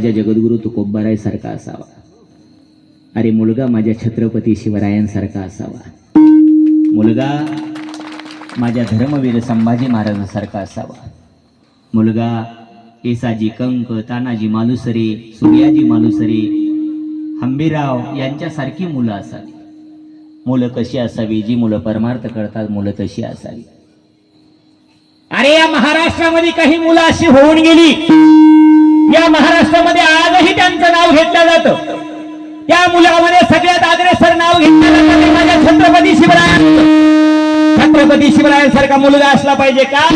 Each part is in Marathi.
माझ्या जगद्गुरु तुकोबारायसारखा असावा. अरे मुलगा माझ्या छत्रपती शिवरायांसारखा असावा. मुलगा माझ्या धर्मवीर संभाजी महाराजांसारखा असावा. मुलगा केसाजी कंक तानाजी मालुसरे सूर्याजी मालुसरे हंबीराव यांच्यासारखी मुलं असावी. मुलं कशी असावी? जी मुलं परमार्थ करतात मुलं तशी असावी. अरे या महाराष्ट्रामध्ये काही मुलं अशी होऊन गेली. या महाराष्ट्रामध्ये आजही त्यांचं नाव घेतलं जातं. त्या मुलामध्ये सगळ्यात अग्रेसर नाव घेतलं जातं माझ्या छत्रपती शिवरायांचं. छत्रपती शिवरायांसारखा मुलगा असला पाहिजे का?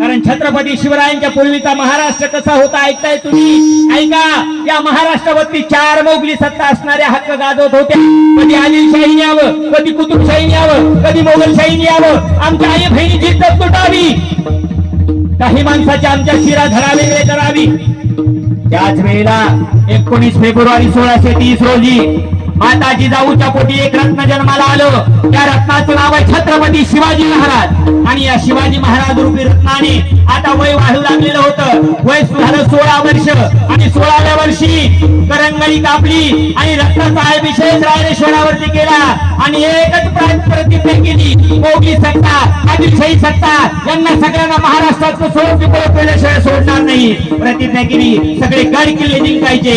कारण छत्रपती शिवरायांच्या पूर्वीचा महाराष्ट्र कसा होता ऐकताय तुम्ही? ऐका या महाराष्ट्रावरती चार मोगली सत्ता असणाऱ्या हक्क गाजवत होत्या. कधी आदिलशाहीने यावं कधी कुतुबशाहीने यावं कधी मोगलशाहीने यावं. आमच्या आई बहिणी जिद्द तुटावी काही माणसाची आमच्या शिरा धरावी वेगळे करावी त्याच वेळेला एकोणीस फेब्रुवारी सोळाशे तीस रोजी माता जिजाऊच्या पोटी एक रत्न जन्माला आलं. त्या रत्नाचं नाव आहे छत्रपती शिवाजी महाराज. आणि या शिवाजी महाराज रूपी रत्नाने आता वय वाढू लागलेलं होतं. वय झालं सोळा वर्ष. आणि सोळाव्या वर्षी करंगळी कापली आणि रत्नाचा विशेष रायरेश्वरावरती केला. आणि एकच प्रा- प्रतिज्ञा केली. मोगी सत्ता आदिलशाही सत्ता यांना सगळ्यांना महाराष्ट्राचं सोडून तिकडे केल्याशिवाय सोडणार नाही. प्रतिज्ञा केली सगळे गड किल्ले जिंकायचे.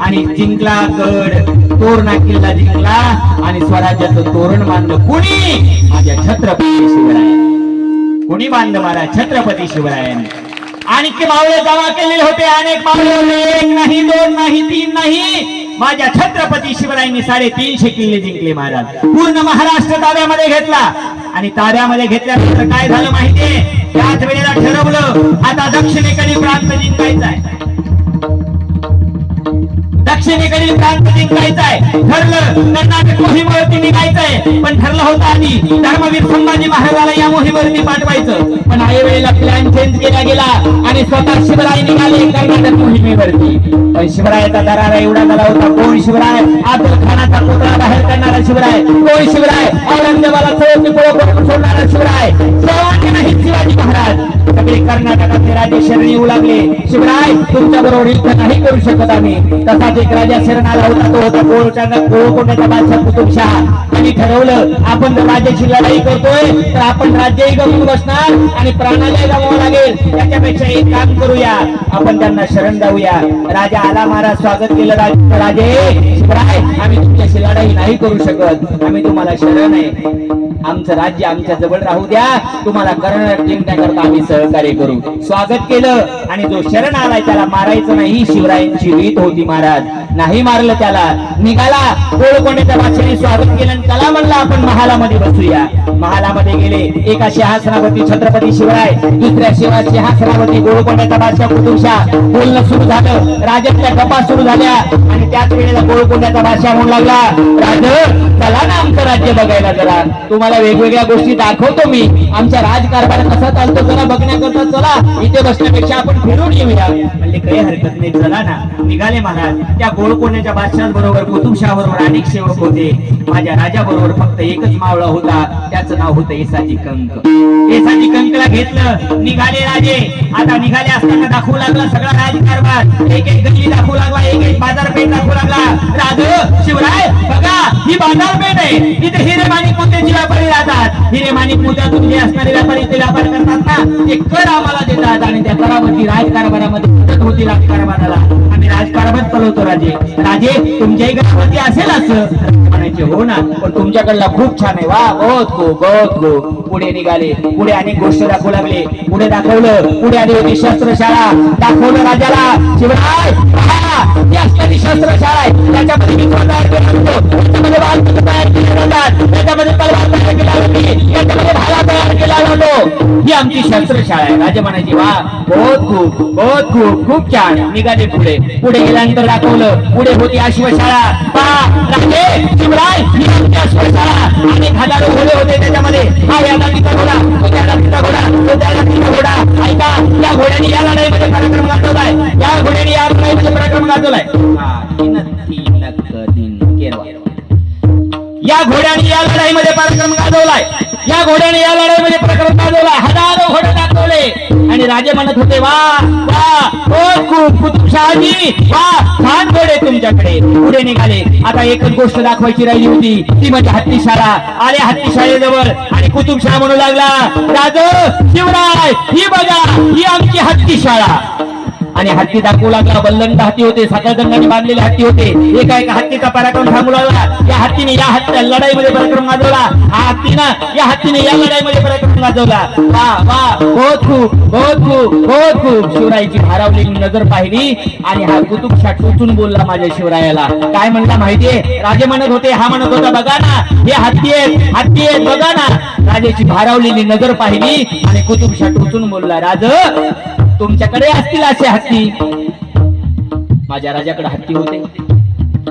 आणि जिंकला गड. तोरणा किल्ला जिंकला आणि स्वराज्याचं तोरण बांधलं. कुणी? माझ्या छत्रपती शिवराय. कुणी बांधलं मला छत्रपती शिवरायांनी आणखी मावळे जमा केलेले होते. अनेक मावळे एक नाही दोन नाही तीन नाही. माझ्या छत्रपती शिवरायांनी साडेतीनशे किल्ले जिंकले महाराज. पूर्ण महाराष्ट्र ताब्यामध्ये घेतला. आणि ताब्यामध्ये घेतल्यानंतर काय झालं माहितीये? त्याच वेळेला ठरवलं आता दक्षिणेकडे प्रांत जिंकायचा आहे. दक्षिणेकडील प्रांत जिंकायचा आहे ठरलं कर्नाटक मोहिमेवरती निघायचंय. पण ठरलं होतं आधी धर्मवीर संभाजी महाराजाला या मोहिमेवरती पाठवायचं. पण आई वेळेला प्लॅन चेंज केला गेला आणि स्वतः शिवराय निघाले कर्नाटक मोहिमेवरती. पण शिवरायाचा दरारा एवढा झाला होता कोण शिवराय? आदल खानाचा पुतळा बाहेर करणारा शिवराय. कोण शिवराय? औरंगजेबाला चौथी पुढे सोडणारा शिवराय? सर्वांनी नाही शिवाजी महाराज. सगळे कर्नाटकातले राजे शरण येऊ लागले. शिवराय तुमच्या बरोबर युद्ध नाही करू शकत आम्ही. तसाच एक राजा शरण आला होता तो होता गोळच्या बादशाह कुतुबशाह आणि ठरवलं आपण जर राजाची लढाई करतोय तर आपण राज्यही गमवून बसणार आणि प्राणालाही गमावं लागेल. त्याच्यापेक्षा एक काम करूया. आपण त्यांना शरण जाऊया. राजा आला महाराज स्वागत केलं राजे शिवराय आम्ही तुमच्याशी लढाई नाही करू शकत. आम्ही तुम्हाला शरण आहे. आमचं राज्य आमच्या जवळ राहू द्या. तुम्हाला कर्नाटक जिंकण्याकरता आम्ही सहज सहकार्य करू स्वागत केलं आणि जो शरण आलाय त्याला मारायचं नाही. शिवरायांची रीत होती महाराज. नाही मारलं त्याला. निघाला. गोळकोंड्याच्या भाषेने स्वागत केलं आणि त्याला म्हणलं आपण महालामध्ये बसूया. महालामध्ये गेले. एका सिंहासनावरती छत्रपती शिवराय दुसऱ्या शिवा सिंहासनावरती गोळकोंड्याचा बादशाह कुतुबशाह. बोलणं सुरू झालं. राजातल्या गप्पा सुरू झाल्या. आणि त्याच वेळेला गोळकोंड्याचा बादशाह म्हणू लागला राज चला ना आमचं राज्य बघायला जरा. तुम्हाला वेगवेगळ्या गोष्टी दाखवतो मी. आमच्या राजकारभार कसा चालतो जरा बघण्याकरता चला इथे बसण्यापेक्षा आपण फिरून येऊया. म्हणजे काही हरकत नाही चला ना. निघाले महाराज. त्या गोळकोंड्याच्या बादशाह बरोबर कुतुबशाह बरोबर अनेक सेवक होते. माझ्या राजा बरोबर फक्त एकच मावळा होता. त्याचं नाव होतं येसाजी कंक. येसाजी कंकला घेतलं. निघाले राजे. आता निघाले असताना दाखवू लागला सगळा राजकारभार. एक एक गल्ली दाखवू लागला. एक एक बाजारपेठ दाखवू लागला. राज शिवराय बघा ही बाजारपेठ आहे. इथे हिरे माणिक मोत्याचे व्यापारी राहतात. हिरे माणिक मुद्द्यातून जे असणारे व्यापारी ते व्यापार करतात ना. ते कर आम्हाला देतात आणि त्या करावरती राजकारभारामध्ये मदत होती राजकारभाराला. आम्ही राजकारभार चालवतो राजे. राजे तुमच्याही घरामध्ये असेल असं म्हणायचे हो ना. पण तुमच्याकडला खूप छान आहे. वा बहुत गो बहुत गो पुढे निघाले. पुढे अनेक गोष्ट दाखवू लागले. पुढे दाखवलं. पुढे आली होती शस्त्रशाळा. दाखवलं राजाला. शिवराय ही असणारी शस्त्रशाळा आहे त्याच्यामध्ये मी तयार केला होतो त्याच्यामध्ये बालपत्र तयार केले जातात. त्याच्यामध्ये तलवार तयार केला होती. त्याच्यामध्ये भाला तयार केला जातो ही आमची शस्त्रशाळा आहे. राजा म्हणायची वा बहुत खूप बहुत खूप खूप छान. निघाले पुढे. पुढे गेल्यानंतर दाखवलं पुढे होती अश्वशाळा. पा राजे शिवराय ही आमची अश्वशाळा. अनेक हजारो घोडे होते त्याच्यामध्ये. हा याला जातीचा घोडा तो त्या जातीचा घोडा तो त्याला जातीचा घोडा. ऐका या घोड्याने या लढाईमध्ये पराक्रम गाजवलाय. या घोड्याने या लढाईमध्ये पराक्रम गाजवलाय. हा, या घोड्याने या लढाईमध्ये पराक्रम गाजवलाय. या घोड्याने या लढाईमध्ये पराक्रम गाजवलाय. हजारो घोडे दाखवले. आणि राजे म्हणत होते वा वा हो वा छान घोडे तुमच्याकडे. पुढे निघाले. आता एकच गोष्ट दाखवायची राहिली होती. ती म्हणजे हत्तीशाळा. आले हत्तीशाळेजवळ. आणि कुतुबशाह म्हणू लागला राज शिवराय ही बघा ही आमची हत्तीशाळा. आणि हत्ती दाखवू लागला. बल्लंड हत्ती होते साखर दंडाने बांधलेले हत्ती होते. एका एका हत्तीचा पराक्रम सांगू लागला. या हत्तीने या हत्ती लढाईमध्ये पराक्रम गाजवला. हा हत्तीनं या हत्तीने या लढाईमध्ये पराक्रम गाजवला. वा वा बहुत खूप बहुत खूप बहुत खूप. शिवरायाची भारावलेली नजर पाहिली आणि हा कुतुबशा टोचून बोलला माझ्या शिवरायाला. काय म्हणला माहितीये? राजे म्हणत होते हा म्हणत होता बघा ना हे हत्ती आहेत हत्ती आहेत बघा ना. राजेची भारावलेली नजर पाहिली आणि कुतुबशा टोचून बोलला राज तुमच्याकडे असतील असे हत्ती. माझ्या राजाकडे हत्ती होते.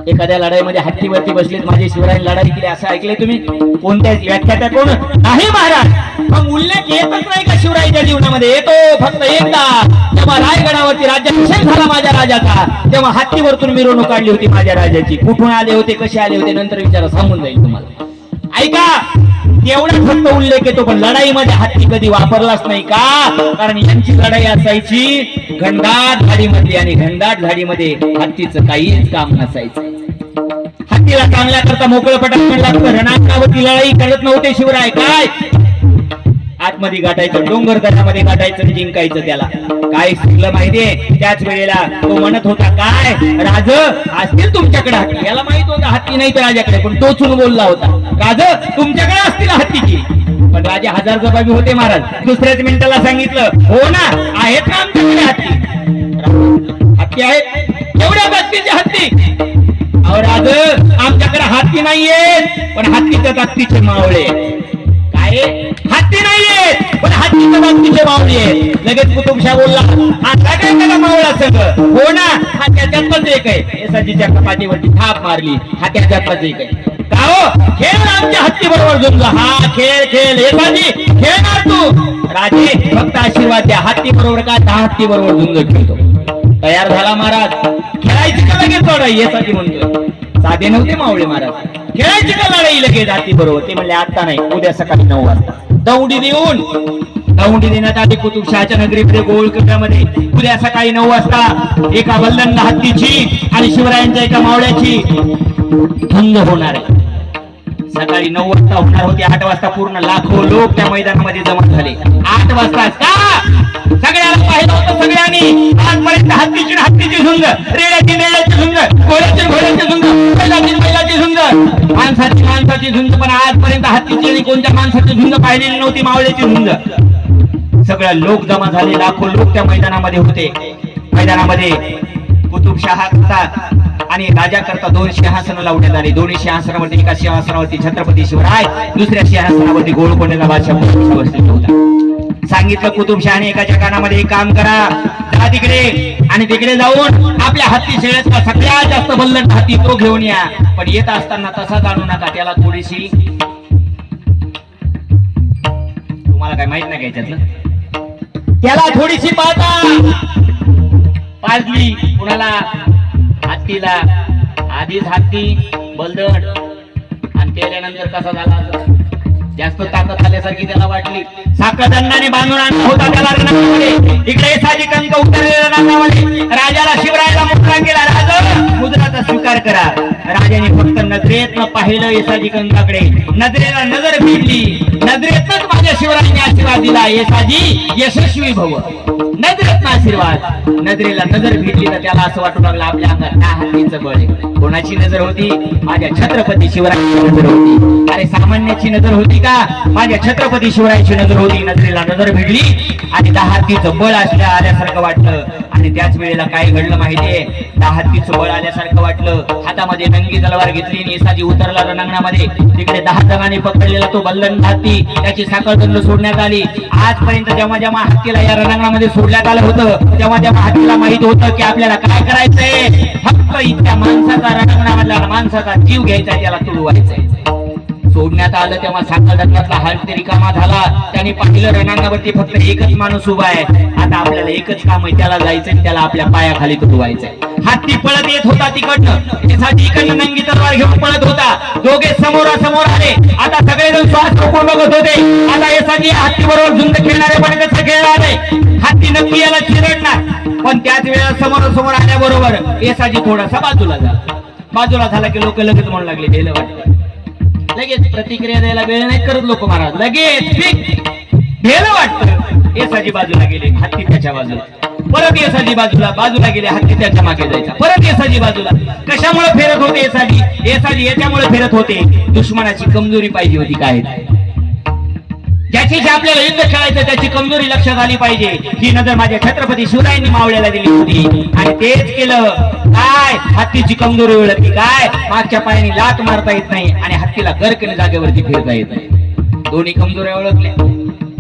एखाद्या लढाईमध्ये हत्तीवरती बसलेत माझे शिवराय लढाई केली असं ऐकले तुम्ही? कोणत्या व्याख्याता कोण? नाही महाराज. मग उल्लेख येतच नाही का शिवरायच्या जीवनामध्ये? येतो फक्त एकदा. जेव्हा रायगडावरती राज्याभिषेक झाला माझ्या राजाचा. तेव्हा हत्तीवरतून मिरवणूक काढली होती माझ्या राजाची. कुठून आले होते कसे आले होते नंतर विचारा सांगून जाईल तुम्हाला. ऐका एवढा फक्त उल्लेख येतो पण लढाईमध्ये हत्ती कधी वापरलाच नाही का? कारण यांची लढाई असायची घनदाट झाडीमध्ये आणि घनदाट झाडीमध्ये हत्तीचं काहीच काम नसायचं. हत्तीला चांगल्या करता मोकळं पटापट लागतं रणांगणावरती लढाई करत नव्हते शिवराय. काय? आतमध्ये गाठायचं डोंगर दऱ्यामध्ये गाठायचं जिंकायचं त्याला. काय शिकलं माहितीये? त्याच वेळेला तो म्हणत होता काय? राज असतील तुमच्याकडे हत्ती? याला माहीत होता हत्ती नाही तर राजाकडे. पण टोचून बोलला होता. राज तुमच्याकडे असतील हत्ती की? पण राजे हजार जबाबी होते महाराज. दुसऱ्याच मिनिटाला सांगितलं हो ना आहेत ना आमच्याकडे हत्ती हत्ती आहेत. केवढ्या बत्तीचे हत्ती अहो राज आमच्याकडे हत्ती नाहीये पण हत्तीच्या ताकदीचे मावळे. काय? हत्ती नाहीये पण हत्तीच्या ताकदीचे मावळे. आहेत लगेच कुतुबशा बोलला आता काय त्याला मावळा सगळं? हो ना हा त्याच्यातच एक आहे. एसाजीच्या कपाटीवरती थाप मारली हा त्याच्यातच एक आहे. अहो खेळ आमच्या हत्ती बरोबर जुंज हा खेळ खेळ. येसाजी खेळणार तू? राजे फक्त आशीर्वाद द्या. हत्ती बरोबर का? दहा हत्ती बरोबर झुंज खेळतो. तयार झाला महाराज. खेळायची का लगेच लढाई यासाठी म्हणतोय. साधे नव्हते मावळे महाराज. खेळायची का लढाई लगेच हत्ती बरोबर ते म्हणले आता नाही उद्या सकाळी नऊ वाजता. दौंडी देऊन दौंडी देण्यात आली कुतुबशहाच्या नगरीमध्ये गोळकटामध्ये उद्या सकाळी नऊ वाजता एका बल्लंड हत्तीची आणि शिवरायांच्या एका मावळ्याची धुंद होणार आहे. सकाळी नऊ वाजता होणार होती आठ वाजता पूर्ण लाखो लोक त्या मैदानामध्ये जमा झाले. आठ वाजता का? सगळ्याला पाहिलं होतं सगळ्यांनी. आजपर्यंत हत्तीची हत्तीची झुंज रेड्याची रेड्याची झुंज घोड्याची घोड्याची झुंज बैलाची बैलाची झुंज. माणसाची माणसाची झुंज पण आजपर्यंत हत्तीची आणि कोणत्या माणसाची झुंज पाहिलेली नव्हती? मावळ्याची झुंज. सगळ्या लोक जमा झाले लाखो लोक त्या मैदानामध्ये होते. मैदानामध्ये कुतुबशहा आणि राजा करता दोन सिंहासन लावण्यात आले दोन्ही सिंहासनावरती एका सिंहासनावरती छत्रपती शिवराय दुसऱ्या सिंहासनावरती गोळकोंड्याचा बादशाह बसलेला होता. सांगितलं कुतुबशहाने एकाच्या कानामध्ये एक काम करा. जा तिकडे आणि तिकडे जाऊन आपल्या हत्ती शेळ्याचा सगळ्यात जास्त बल्लट हत्ती तो घेऊन या. पण येत असताना तसा जाणू नका त्याला थोडीशी तुम्हाला काय माहीत नाही का त्याला थोडीशी पाहता. पाजली कुणाला हत्तीला आधीच हत्ती बलदड आणि केल्यानंतर कसा झाला? जास्त ताकद आल्यासारखी त्याला वाटली. साखरदंडाने बांधून आणला होता त्याला रणामध्ये इकडे साजी कंक उतरलेल्या रणामध्ये राजाला शिवरायाला मुद्रा केला. राजा मुद्राचा स्वीकार करा. राजाने फक्त नजरेत पाहिलं येसाजी कंकाकडे नजरेला नजर भिडली नजरेतच माझ्या शिवरायाने आशीर्वाद दिला. येसाजी यशस्वी भव. नजरेत आशीर्वाद नजरेला नजर भेटली तर त्याला असं वाटू लागलं आपल्या अंगात काय हत्तीचं बळ आहे. कोणाची नजर होती? माझ्या छत्रपती शिवरायांची नजर होती. अरे सामान्याची नजर होती का? माझ्या छत्रपती शिवरायांची नजर होती. नजरेला नजर भिडली आणि दहा हत्तीचं बळ असल्या आल्यासारखं वाटलं. आणि त्याच वेळेला काय घडलं माहितीये? दहा हत्तीचं बळ आल्यासारखं वाटलं. हातामध्ये नंगी तलवार घेतली आणि येसाजी उतरला रणांगणामध्ये. तिकडे दहा जणांनी पकडलेला तो बल्लन हत्ती त्याची साखळदंड सोडण्यात आली. आजपर्यंत जेव्हा जेव्हा हत्तीला या रणांगणामध्ये सोडण्यात आलं होतं तेव्हा तेव्हा हत्तीला माहीत होतं की आपल्याला काय करायचंय? फक्त इतक्या माणसाचा रणांगणामधला माणसाचा जीव घ्यायचा त्याला तुडवायचंय सोडण्यात आलं तेव्हा साखळदंडातला तरी कामा झाला. त्याने पाहिलं रणांगणावरती फक्त एकच माणूस उभा आहे. आता आपल्याला एकच काम आहे त्याला जायचंय आणि त्याला आपल्या पायाखाली तुटवायचंय. हत्ती पळत येत होता तिकडनं. त्यासाठी इकडनं नंगी तलवार घेऊन पळत होता. दोघे समोरासमोर आले. आता सगळेजण श्वास रोखून बघत होते. आता यासाठी हत्ती बरोबर झुंज खेळणारे पण कसं खेळणार आहे? हत्ती नक्की याला चिरडणार. पण त्याच वेळेला समोरासमोर आल्याबरोबर येसाजी थोडासा बाजूला झाला बाजूला झाला की लोक लगेच म्हणू लागले गेलं वाटतं. लगेच प्रतिक्रिया द्यायला वेळ नाही करत लोक महाराज. लगेच भेलं वाटतं. बाजूला गेले हत्ती त्याच्या बाजूला. परत येसाजी बाजूला बाजूला गेले हत्ती त्याच्यामागे जायचा. परत येसाजी बाजूला. कशामुळे फिरत होते येसाजी येसाजी याच्यामुळे फिरत होते. दुश्मनाची कमजोरी पाहिजे होती काय? त्याची जे आपल्याला युद्ध खेळायचं त्याची कमजोरी लक्षात आली पाहिजे. ही नजर माझ्या छत्रपती शिवरायांनी मावळ्याला दिली होती. आणि तेच केलं. काय? हत्तीची कमजोरी ओळखली काय? मागच्या पायाने लात मारता येत नाही आणि हत्तीला गरकने जागेवरती फिरता येत नाही. दोन्ही कमजोऱ्या ओळखल्या.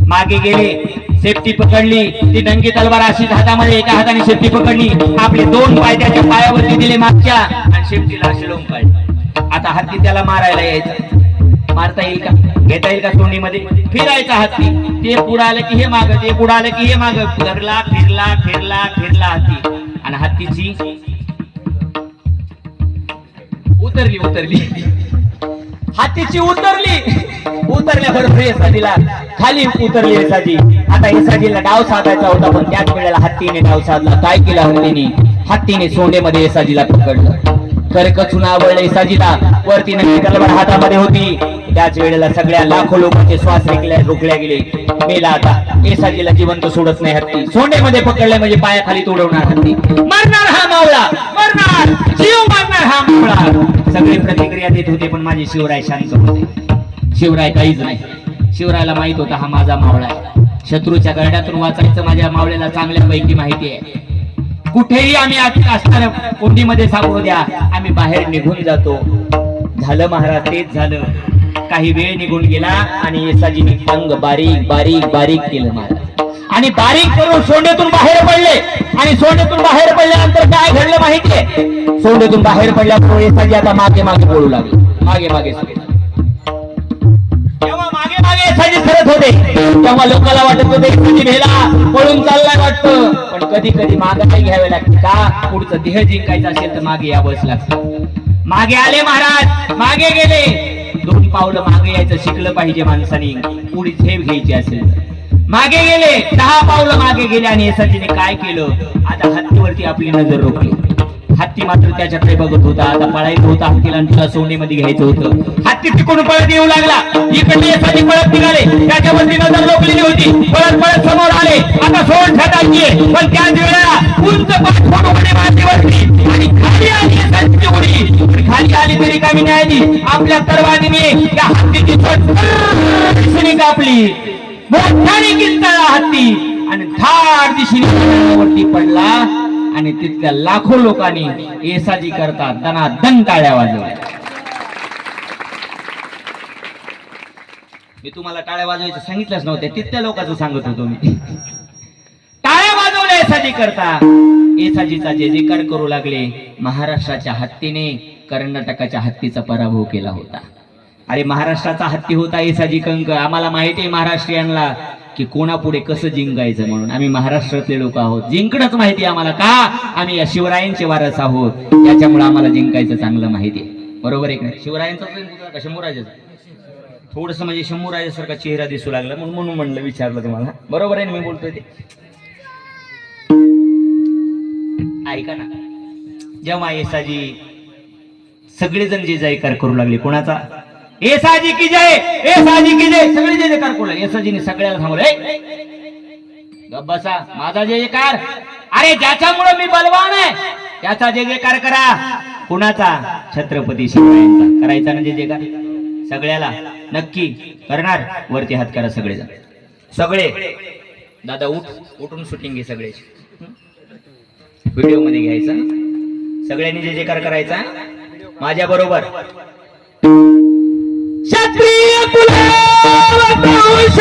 मागे गेले. सेफ्टी पकडली. ती नंगी तलवार अशीच हातामध्ये एका हाताने सेफ्टी पकडली. आपले दोन पाय त्याच्या पायावरती दिले मागच्या. आणि सेफ्टीला असे लोंब आता हत्ती त्याला मारायला यायचं मारता येईल का? घेता येईल का तोंडीमध्ये? फिरायचा हत्ती ते पुढं आलं की हे माग ते पुढं आलं की हे माग. फिरला फिरला फिरला फिरला हत्ती आणि हत्तीची उतरली उतरली. हत्तीची उतरली. उतरल्याबरोबर येसाजीला खाली उतरली येसाजी आता येसाजीला डाव साधायचा होता पण त्याच वेळेला हत्तीने डाव साधला. काय केला हत्तीने हत्तीने सोंडेमध्ये येसाजीला पकडलं. तर कचून आवडलं वरती नक्की तलवार हातामध्ये होती. त्याच वेळेला सगळ्या लाखो लोकांचे श्वास रोखल्या रोखल्या गेले. मेला आता. येसाजीला जिवंत सोडत नाही हत्ती. सोंडेमध्ये पकडले म्हणजे पायाखाली तोडवणार हत्ती. मरणार हा मावळा. मरणार. जीव मारणार हा मावळा. सगळी प्रतिक्रिया देत होते पण माझे शिवराय शांत होते. शिवराय काहीच नाही. शिवरायला माहीत होता हा माझा मावळा आहे. शत्रूच्या गरड्यातून वाचायचं माझ्या मावळ्याला चांगल्यापैकी माहिती आहे. कुठेही आम्ही आत- असणार कोंडीमध्ये सापडू द्या. आम्ही बाहेर निघून जातो. झालं महाराज तेच झालं. काही वेळ निघून गेला आणि येसाजीने अंग बारीक बारीक बारीक केलं महाराज. आणि बारीक करून सोंडेतून बाहेर पडले. आणि सोंडेतून बाहेर पडल्यानंतर काय घडलं माहितीये? सोंडेतून बाहेर पडल्यामुळे येसाजी आता मागे मागे पळू लागले. मागे मागे. करत होते. तेव्हा लोकांना वाटत होते कधी भेला पळून चाललाय वाटतं. पण कधी कधी मागे घ्यावे लागते का? पुढचं देह जिंकायचं असेल तर मागे यावंच लागतं. मागे आले महाराज मागे गेले. दोन पावलं मागे यायचं शिकलं पाहिजे माणसाने. पुढे झेप घ्यायची असेल. मागे गेले दहा पावलं मागे गेले आणि सचिने काय केलं? आता हत्तीवरती आपली नजर रोखली. हत्ती मात्र त्याच्याकडे बघत होता. आता पळायचं होता हत्तीला तुला सोनेमध्ये घ्यायचं होतं. हत्ती तिकडून पळत येऊ लागला. इकडे येसाजी पळत निघाले. त्याच्यावरती नजर रोखलेली होती. पळत पळत समोर आले. आता सोड छटायची पण त्याच वेळेला उंच पाठ फोडून मातीवरती आणि खाली आली येसाजीची उडी. खाली आली तरी कमी नाही आली. आपल्या तरवादीने त्या हत्तीची छोटी कापली. मोठ्याने किंचाळला हत्ती. आणि धाड दिशेने वरती पडला. आणि तिथल्या लाखो लोकांनी येसाजी करता दना दन टाळ्या वाजवल्या. मी तुम्हाला टाळ्या वाजवायचं सांगितलंच नव्हतं. तिथल्या लोकांचं सांगत होतो मी. टाळ्या वाजवल्या येसाजी करता येसाजीचा जे जिकार करू लागले महाराष्ट्राच्या हत्तीने कर्नाटकाच्या हत्तीचा पराभव केला होता. अरे महाराष्ट्राचा हत्ती होता येसाजी कंक. आम्हाला माहिती आहे महाराष्ट्रीयांना की कोणापुढे कसं जिंकायचं म्हणून. आम्ही महाराष्ट्रातले लोक आहोत. जिंकणंच माहिती आम्हाला का? आम्ही या शिवरायांचे वारस आहोत. त्याच्यामुळे आम्हाला जिंकायचं चांगलं माहिती आहे. बरोबर आहे नाही? शिवरायांचा का शंभूराजाचा? थोडस म्हणजे शंभूराजासारखा चेहरा दिसू लागला म्हणून म्हणून म्हणलं विचारलं तुम्हाला. बरोबर आहे ना मी बोलतोय ते? ऐका ना. जेव्हा येसाजी सगळेजण जे जयकार करू लागले कोणाचा? येसाजी की जय येसाजी की जय. सगळे जे जयकार करू लागले येसाजीने सगळ्याला थांबवलं. बसा. माझा जे जयकार. अरे ज्याच्यामुळे मी बलवान आहे त्याचा जे जयकार करा. कुणाचा? छत्रपती शिवरायांचा. करायचा ना जे जयकार? सगळ्याला. नक्की करणार. वरती हात करा सगळेजण. सगळे. दादा उठ. उठून शूटिंग घे सगळे व्हिडिओमध्ये घ्यायचा. सगळ्यांनी जे जयकार करायचा. माझ्या बरोबर Jatria por.